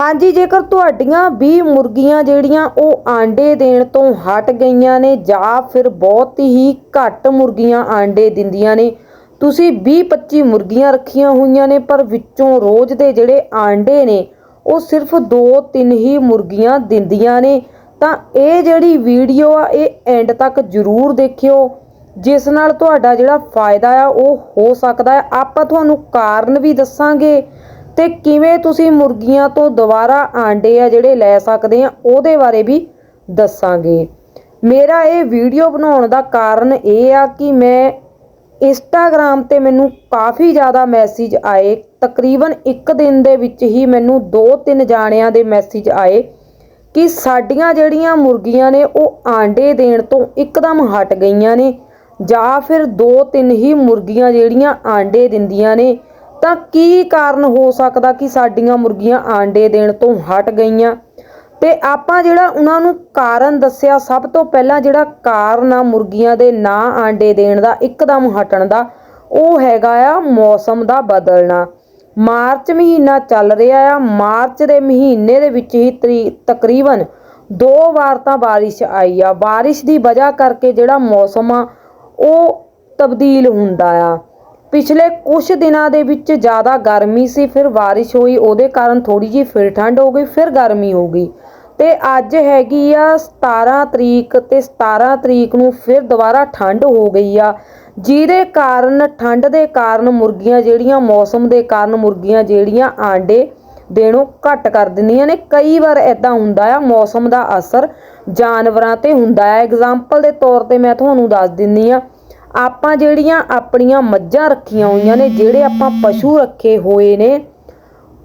ਹਾਂਜੀ, ਜੇਕਰ ਤੁਹਾਡੀਆਂ 20 ਮੁਰਗੀਆਂ ਜਿਹੜੀਆਂ ਉਹ ਆਂਡੇ ਦੇਣ ਤੋਂ ਹਟ ਗਈਆਂ ਨੇ ਜਾਂ ਫਿਰ ਬਹੁਤ ਹੀ ਘੱਟ ਮੁਰਗੀਆਂ ਆਂਡੇ ਦਿੰਦੀਆਂ ਨੇ, ਤੁਸੀਂ 20-25 ਮੁਰਗੀਆਂ ਰੱਖੀਆਂ ਹੋਈਆਂ ਨੇ, ਪਰ ਵਿੱਚੋਂ ਰੋਜ਼ ਦੇ ਜਿਹੜੇ ਆਂਡੇ ਨੇ, ਉਹ ਸਿਰਫ 2-3 ਹੀ ਮੁਰਗੀਆਂ ਦਿੰਦੀਆਂ ਨੇ। ਤਾਂ ਇਹ ਜਿਹੜੀ ਵੀਡੀਓ ਆ, ਇਹ ਐਂਡ ਤੱਕ ਜ਼ਰੂਰ ਦੇਖਿਓ, ਜਿਸ ਨਾਲ ਤੁਹਾਡਾ ਜਿਹੜਾ ਫਾਇਦਾ ਆ, ਉਹ ਹੋ ਸਕਦਾ ਹੈ ਆਪਾਂ ਤੁਹਾਨੂੰ ਕਾਰਨ ਵੀ ਦੱਸਾਂਗੇ। ਤੇ ਕਿਵੇਂ ਤੁਸੀਂ ਮੁਰਗੀਆਂ ਤੋਂ ਦੁਬਾਰਾ ਆਂਡੇ ਆ ਜਿਹੜੇ ਲੈ ਸਕਦੇ ਆ, ਉਹਦੇ ਬਾਰੇ ਵੀ ਦੱਸਾਂਗੇ। ਮੇਰਾ ਇਹ ਵੀਡੀਓ ਬਣਾਉਣ ਦਾ ਕਾਰਨ ਇਹ ਆ ਕਿ ਮੈਂ ਇੰਸਟਾਗ੍ਰam ਤੇ ਮੈਨੂੰ ਕਾਫੀ ਜ਼ਿਆਦਾ ਮੈਸੇਜ ਆਏ। ਤਕਰੀਬਨ ਇੱਕ ਦਿਨ ਦੇ ਵਿੱਚ ਹੀ ਮੈਨੂੰ 2-3 ਜਾਣਿਆਂ ਦੇ ਮੈਸੇਜ ਆਏ ਕਿ ਸਾਡੀਆਂ ਜਿਹੜੀਆਂ ਮੁਰਗੀਆਂ ਨੇ, ਉਹ ਆਂਡੇ ਦੇਣ ਤੋਂ ਇੱਕਦਮ ਹਟ ਗਈਆਂ ਨੇ ਜਾਂ ਫਿਰ 2-3 ਹੀ ਮੁਰਗੀਆਂ ਜਿਹੜੀਆਂ ਆਂਡੇ ਦਿੰਦੀਆਂ ਨੇ ਤਾਂ ਕੀ ਕਾਰਨ ਹੋ ਸਕਦਾ ਕਿ ਸਾਡੀਆਂ ਮੁਰਗੀਆਂ ਆਂਡੇ ਦੇਣ ਤੋਂ ਹਟ ਗਈਆਂ? ਤੇ ਆਪਾਂ ਜਿਹੜਾ ਉਹਨਾਂ ਨੂੰ ਕਾਰਨ ਦੱਸਿਆ, ਸਭ ਤੋਂ ਪਹਿਲਾਂ ਜਿਹੜਾ ਕਾਰਨ ਆ ਮੁਰਗੀਆਂ ਦੇ ਨਾ ਆਂਡੇ ਦੇਣ ਦਾ, ਇੱਕਦਮ ਹਟਣ ਦਾ, ਉਹ ਹੈਗਾ ਆ ਮੌਸਮ ਦਾ ਬਦਲਣਾ। ਮਾਰਚ ਮਹੀਨਾ ਚੱਲ ਰਿਹਾ ਆ, ਮਾਰਚ ਦੇ ਮਹੀਨੇ ਦੇ ਵਿੱਚ ਹੀ ਤਰੀ- ਤਕਰੀਬਨ ਦੋ ਵਾਰ ਤਾਂ ਬਾਰਿਸ਼ ਆਈ ਆ। ਬਾਰਿਸ਼ ਦੀ ਵਜ੍ਹਾ ਕਰਕੇ ਜਿਹੜਾ ਮੌਸਮ ਆ, ਉਹ ਤਬਦੀਲ ਹੁੰਦਾ ਆ। ਪਿਛਲੇ ਕੁਝ ਦਿਨਾਂ ਦੇ ਵਿੱਚ ਜ਼ਿਆਦਾ ਗਰਮੀ ਸੀ, ਫਿਰ ਬਾਰਿਸ਼ ਹੋਈ, ਉਹਦੇ ਕਾਰਨ ਥੋੜੀ ਜਿਹੀ ਫਿਰ ਠੰਡ ਹੋ ਗਈ, ਫਿਰ ਗਰਮੀ ਹੋ ਗਈ। ਤੇ ਅੱਜ ਹੈਗੀ ਆ 17 ਤਰੀਕ ਤੇ 17 ਤਰੀਕ ਨੂੰ ਫਿਰ ਦੁਬਾਰਾ ਠੰਡ ਹੋ ਗਈ ਆ, ਜਿਹਦੇ ਕਾਰਨ, ਠੰਡ ਦੇ ਕਾਰਨ ਮੁਰਗੀਆਂ ਜਿਹੜੀਆਂ, ਮੌਸਮ ਦੇ ਕਾਰਨ ਮੁਰਗੀਆਂ ਜਿਹੜੀਆਂ ਆਂਡੇ ਦੇਣੋਂ ਘੱਟ ਕਰ ਦਿੰਦੀਆਂ ਨੇ। ਕਈ ਵਾਰ ਐਦਾਂ ਹੁੰਦਾ ਆ, ਮੌਸਮ ਦਾ ਅਸਰ ਜਾਨਵਰਾਂ ਤੇ ਹੁੰਦਾ ਆ। ਐਗਜ਼ਾਮਪਲ ਦੇ ਤੌਰ ਤੇ ਮੈਂ ਤੁਹਾਨੂੰ ਦੱਸ ਦਿੰਨੀ ਆ ਆਪਾਂ ਜਿਹੜੀਆਂ ਆਪਣੀਆਂ ਮੱਝਾਂ ਰੱਖੀਆਂ ਹੋਈਆਂ ਨੇ, ਜਿਹੜੇ ਆਪਾਂ ਪਸ਼ੂ ਰੱਖੇ ਹੋਏ ਨੇ,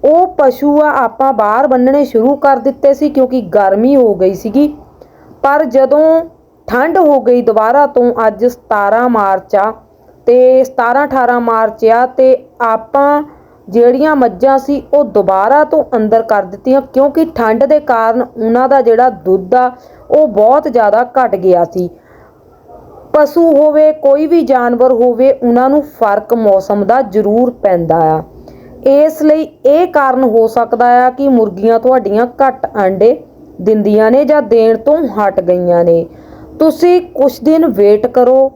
ਉਹ ਪਸ਼ੂ ਆ ਆਪਾਂ ਬਾਹਰ ਬੰਨਣੇ ਸ਼ੁਰੂ ਕਰ ਦਿੱਤੇ ਸੀ ਕਿਉਂਕਿ ਗਰਮੀ ਹੋ ਗਈ ਸੀਗੀ। ਪਰ ਜਦੋਂ ਠੰਡ ਹੋ ਗਈ ਦੁਬਾਰਾ ਤੋਂ ਅੱਜ 17 ਮਾਰਚ ਆ ਤੇ 17 18 ਮਾਰਚ ਆ ਤੇ ਆਪਾਂ ਜਿਹੜੀਆਂ ਮੱਝਾਂ ਸੀ ਉਹ ਦੁਬਾਰਾ ਤੋਂ ਅੰਦਰ ਕਰ ਦਿੱਤੀਆਂ ਕਿਉਂਕਿ ਠੰਡ ਦੇ ਕਾਰਨ ਉਹਨਾਂ ਦਾ ਜਿਹੜਾ ਦੁੱਧ ਆ ਉਹ ਬਹੁਤ ਜ਼ਿਆਦਾ ਘਟ ਗਿਆ ਸੀ। ਪਸ਼ੂ ਹੋਵੇ, ਕੋਈ ਵੀ ਜਾਨਵਰ ਹੋਵੇ, ਉਹਨਾਂ ਨੂੰ ਫ਼ਰਕ ਮੌਸਮ ਦਾ ਜ਼ਰੂਰ ਪੈਂਦਾ ਆ। ਇਸ ਲਈ ਇਹ ਕਾਰਨ ਹੋ ਸਕਦਾ ਆ ਕਿ ਮੁਰਗੀਆਂ ਤੁਹਾਡੀਆਂ ਘੱਟ ਆਂਡੇ ਦਿੰਦੀਆਂ ਨੇ ਜਾਂ ਦੇਣ ਤੋਂ ਹਟ ਗਈਆਂ ਨੇ। ਤੁਸੀਂ ਕੁਝ ਦਿਨ ਵੇਟ ਕਰੋ,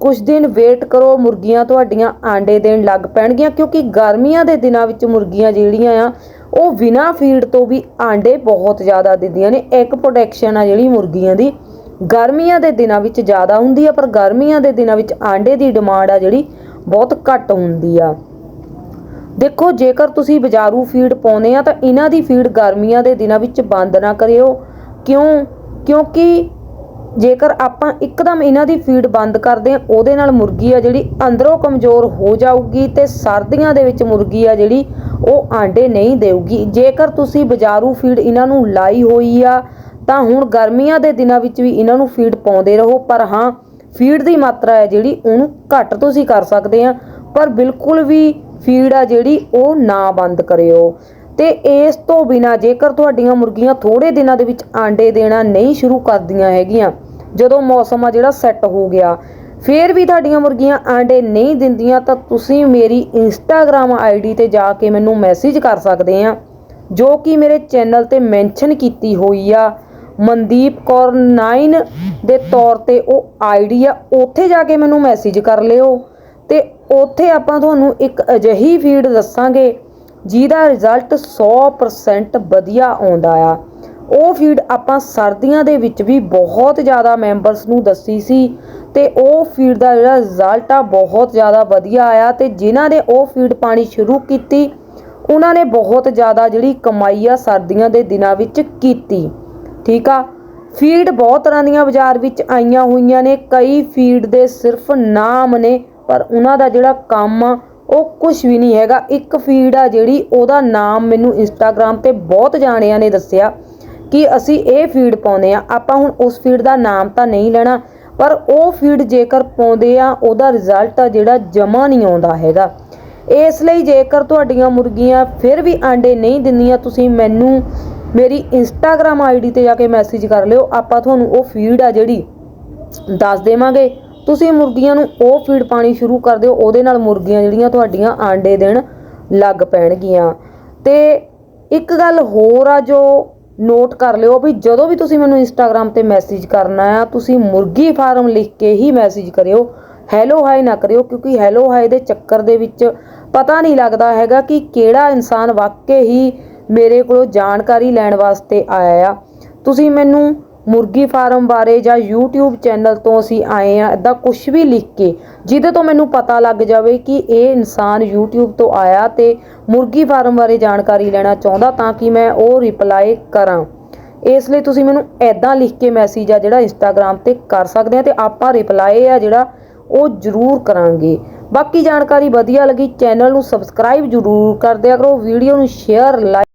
ਕੁਝ ਦਿਨ ਵੇਟ ਕਰੋ, ਮੁਰਗੀਆਂ ਤੁਹਾਡੀਆਂ ਆਂਡੇ ਦੇਣ ਲੱਗ ਪੈਣਗੀਆਂ, ਕਿਉਂਕਿ ਗਰਮੀਆਂ ਦੇ ਦਿਨਾਂ ਵਿੱਚ ਮੁਰਗੀਆਂ ਜਿਹੜੀਆਂ ਆ, ਉਹ ਬਿਨਾਂ ਫੀਡ ਤੋਂ ਵੀ ਆਂਡੇ ਬਹੁਤ ਜ਼ਿਆਦਾ ਦਿੰਦੀਆਂ ਨੇ। ਇੱਕ ਪ੍ਰੋਟੈਕਸ਼ਨ ਆ ਜਿਹੜੀ ਮੁਰਗੀਆਂ ਦੀ ਗਰਮੀਆਂ ਦੇ ਦਿਨਾਂ ਵਿੱਚ ਜ਼ਿਆਦਾ ਹੁੰਦੀ ਆ, ਪਰ ਗਰਮੀਆਂ ਦੇ ਦਿਨਾਂ ਵਿੱਚ ਆਂਡੇ ਦੀ ਡਿਮਾਂਡ ਆ ਜਿਹੜੀ ਬਹੁਤ ਘੱਟ ਹੁੰਦੀ ਆ। ਦੇਖੋ, ਜੇਕਰ ਤੁਸੀਂ ਬਾਜ਼ਾਰੂ ਫੀਡ ਪਾਉਂਦੇ ਆ, ਤਾਂ ਇਹਨਾਂ ਦੀ ਫੀਡ ਗਰਮੀਆਂ ਦੇ ਦਿਨਾਂ ਵਿੱਚ ਬੰਦ ਨਾ ਕਰਿਓ। ਕਿਉਂ? ਕਿਉਂਕਿ ਜੇਕਰ ਆਪਾਂ ਇੱਕਦਮ ਇਹਨਾਂ ਦੀ ਫੀਡ ਬੰਦ ਕਰਦੇ ਆ, ਉਹਦੇ ਨਾਲ ਮੁਰਗੀ ਆ ਜਿਹੜੀ ਅੰਦਰੋਂ ਕਮਜ਼ੋਰ ਹੋ ਜਾਊਗੀ ਤੇ ਸਰਦੀਆਂ ਦੇ ਵਿੱਚ ਮੁਰਗੀ ਆ ਜਿਹੜੀ, ਉਹ ਆਂਡੇ ਨਹੀਂ ਦੇਊਗੀ। ਜੇਕਰ ਤੁਸੀਂ ਬਾਜ਼ਾਰੂ ਫੀਡ ਇਹਨਾਂ ਨੂੰ ਲਾਈ ਹੋਈ ਆ ਤਾਂ ਹੁਣ ਗਰਮੀਆਂ ਦੇ ਦਿਨਾਂ ਵਿੱਚ ਵੀ ਇਹਨਾਂ ਨੂੰ ਫੀਡ ਪਾਉਂਦੇ ਰਹੋ, ਪਰ ਹਾਂ ਫੀਡ ਦੀ ਮਾਤਰਾ ਹੈ ਜਿਹੜੀ ਉਹਨੂੰ ਘੱਟ ਤੁਸੀਂ ਕਰ ਸਕਦੇ ਆ, ਪਰ ਬਿਲਕੁਲ ਵੀ ਫੀਡ ਆ ਜਿਹੜੀ ਉਹ ਨਾ ਬੰਦ ਕਰਿਓ। ਤੇ ਇਸ ਤੋਂ ਬਿਨਾ ਜੇਕਰ ਤੁਹਾਡੀਆਂ ਮੁਰਗੀਆਂ ਥੋੜੇ ਦਿਨਾਂ ਦੇ ਵਿੱਚ ਆਂਡੇ ਦੇਣਾ ਨਹੀਂ ਸ਼ੁਰੂ ਕਰਦੀਆਂ ਹੈਗੀਆਂ, ਜਦੋਂ ਮੌਸਮ ਆ ਜਿਹੜਾ ਸੈੱਟ ਹੋ ਗਿਆ, ਫੇਰ ਵੀ ਤੁਹਾਡੀਆਂ ਮੁਰਗੀਆਂ ਆਂਡੇ ਨਹੀਂ ਦਿੰਦੀਆਂ, ਤਾਂ ਤੁਸੀਂ ਮੇਰੀ ਇੰਸਟਾਗ੍ਰam ਆਈਡੀ ਤੇ ਜਾ ਕੇ ਮੈਨੂੰ ਮੈਸੇਜ ਕਰ ਸਕਦੇ ਆ, ਜੋ ਕਿ ਮੇਰੇ ਚੈਨਲ ਤੇ ਮੈਂਸ਼ਨ ਕੀਤੀ ਹੋਈ ਆ। ਮਨਦੀਪ ਕੌਰ 9 ਦੇ ਤੌਰ ਤੇ ਉਹ ਆਈਡੀ ਆ, ਉੱਥੇ ਜਾ ਕੇ ਮੈਨੂੰ ਮੈਸੇਜ ਕਰ ਲਿਓ। ਤੇ ਉੱਥੇ ਆਪਾਂ ਤੁਹਾਨੂੰ ਇੱਕ ਅਜਿਹੀ ਫੀਡ ਦੱਸਾਂਗੇ, ਜਿਹਦਾ ਰਿਜ਼ਲਟ 100% ਵਧੀਆ ਆਉਂਦਾ ਆ। ਉਹ ਫੀਡ ਆਪਾਂ ਸਰਦੀਆਂ ਦੇ ਵਿੱਚ ਵੀ ਬਹੁਤ ਜ਼ਿਆਦਾ ਮੈਂਬਰਸ ਨੂੰ ਦੱਸੀ ਸੀ ਤੇ ਉਹ ਫੀਡ ਦਾ ਜਿਹੜਾ ਰਿਜ਼ਲਟ ਆ, ਬਹੁਤ ਜ਼ਿਆਦਾ ਵਧੀਆ ਆਇਆ ਤੇ ਜਿਨ੍ਹਾਂ ਨੇ ਉਹ ਫੀਡ ਪਾਣੀ ਸ਼ੁਰੂ ਕੀਤੀ, ਉਹਨਾਂ ਨੇ ਬਹੁਤ ਜ਼ਿਆਦਾ ਜਿਹੜੀ ਕਮਾਈ ਆ ਸਰਦੀਆਂ ਦੇ ਦਿਨਾਂ ਵਿੱਚ ਕੀਤੀ। ਠੀਕ ਆ? ਫੀਡ ਬਹੁਤ ਤਰ੍ਹਾਂ ਦੀਆਂ ਬਾਜ਼ਾਰ ਵਿੱਚ ਆਈਆਂ ਹੋਈਆਂ ਨੇ। ਕਈ ਫੀਡ ਦੇ ਸਿਰਫ ਨਾਮ ਨੇ, ਪਰ ਉਹਨਾਂ ਦਾ ਜਿਹੜਾ ਕੰਮ ਆ, ਉਹ ਕੁਝ ਵੀ ਨਹੀਂ ਹੈਗਾ। ਇੱਕ ਫੀਡ ਆ ਜਿਹੜੀ, ਉਹਦਾ ਨਾਮ ਮੈਨੂੰ ਇੰਸਟਾਗ੍ਰam ਤੇ ਬਹੁਤ ਜਾਣਿਆਂ ਨੇ ਦੱਸਿਆ ਕਿ ਅਸੀਂ ਇਹ ਫੀਡ ਪਾਉਂਦੇ ਆ। ਆਪਾਂ ਹੁਣ ਉਸ ਫੀਡ ਦਾ ਨਾਮ ਤਾਂ ਨਹੀਂ ਲੈਣਾ, ਪਰ ਉਹ ਫੀਡ ਜੇਕਰ ਪਾਉਂਦੇ ਆ, ਉਹਦਾ ਰਿਜ਼ਲਟ ਆ ਜਿਹੜਾ ਜਮਾ ਨਹੀਂ ਆਉਂਦਾ ਹੈਗਾ। ਇਸ ਲਈ ਜੇਕਰ ਤੁਹਾਡੀਆਂ ਮੁਰਗੀਆਂ ਫਿਰ ਵੀ ਆਂਡੇ ਨਹੀਂ ਦਿੰਦੀਆਂ, ਤੁਸੀਂ ਮੈਨੂੰ ਮੇਰੀ ਇੰਸਟਾਗ੍ਰam ਆਈਡੀ ਤੇ ਜਾ ਕੇ ਮੈਸੇਜ ਕਰ ਲਿਓ, ਆਪਾਂ ਤੁਹਾਨੂੰ ਉਹ ਫੀਡ ਆ ਜਿਹੜੀ ਦੱਸ ਦੇਵਾਂਗੇ। ਤੁਸੀਂ ਮੁਰਗੀਆਂ ਨੂੰ ਉਹ ਫੀਡ ਪਾਣੀ ਸ਼ੁਰੂ ਕਰ ਦਿਓ, ਉਹਦੇ ਨਾਲ ਮੁਰਗੀਆਂ ਜਿਹੜੀਆਂ ਤੁਹਾਡੀਆਂ ਆਂਡੇ ਦੇਣ ਲੱਗ ਪੈਣਗੀਆਂ। ਤੇ ਇੱਕ ਗੱਲ ਹੋਰ ਆ ਜੋ ਨੋਟ ਕਰ ਲਿਓ ਵੀ ਜਦੋਂ ਵੀ ਤੁਸੀਂ ਮੈਨੂੰ ਇੰਸਟਾਗ੍ਰam ਤੇ ਮੈਸੇਜ ਕਰਨਾ ਆ, ਤੁਸੀਂ ਮੁਰਗੀ ਫਾਰਮ ਲਿਖ ਕੇ ਹੀ ਮੈਸੇਜ ਕਰਿਓ। ਹੈਲੋ ਹਾਈ ਨਾ ਕਰਿਓ, ਕਿਉਂਕਿ ਹੈਲੋ ਹਾਈ ਦੇ ਚੱਕਰ ਦੇ ਵਿੱਚ ਪਤਾ ਨਹੀਂ ਲੱਗਦਾ ਹੈਗਾ ਕਿ ਕਿਹੜਾ ਇਨਸਾਨ ਵਾਕਈ ਹੀ ਮੇਰੇ ਕੋਲੋਂ ਜਾਣਕਾਰੀ ਲੈਣ ਵਾਸਤੇ ਆਇਆ ਆ। ਤੁਸੀਂ ਮੈਨੂੰ ਮੁਰਗੀ ਫਾਰਮ ਬਾਰੇ ਜਾਂ YouTube ਚੈਨਲ ਤੋਂ ਅਸੀਂ ਆਏ ਆ ਇਦਾਂ ਕੁਝ ਵੀ ਲਿਖ ਕੇ, ਜਿਹਦੇ ਤੋਂ ਮੈਨੂੰ ਪਤਾ ਲੱਗ ਜਾਵੇ ਕਿ ਇਹ ਇਨਸਾਨ YouTube ਤੋਂ ਆਇਆ ਤੇ ਮੁਰਗੀ ਫਾਰਮ ਬਾਰੇ ਜਾਣਕਾਰੀ ਲੈਣਾ ਚਾਹੁੰਦਾ ਤਾਂ ਕਿ ਮੈਂ ਉਹ ਰਿਪਲਾਈ ਕਰਾਂ। ਇਸ ਲਈ ਤੁਸੀਂ ਮੈਨੂੰ ਐਦਾਂ ਲਿਖ ਕੇ ਮੈਸੇਜ ਆ ਜਿਹੜਾ Instagram ਤੇ ਕਰ ਸਕਦੇ ਆ ਤੇ ਆਪਾਂ ਰਿਪਲਾਈ ਆ ਜਿਹੜਾ ਉਹ ਜ਼ਰੂਰ ਕਰਾਂਗੇ। ਬਾਕੀ ਜਾਣਕਾਰੀ ਵਧੀਆ ਲੱਗੀ, ਚੈਨਲ ਨੂੰ ਸਬਸਕ੍ਰਾਈਬ ਜ਼ਰੂਰ ਕਰ ਦਿਆ ਕਰੋ ਵੀਡੀਓ ਨੂੰ ਸ਼ੇਅਰ ਲਾਈਕ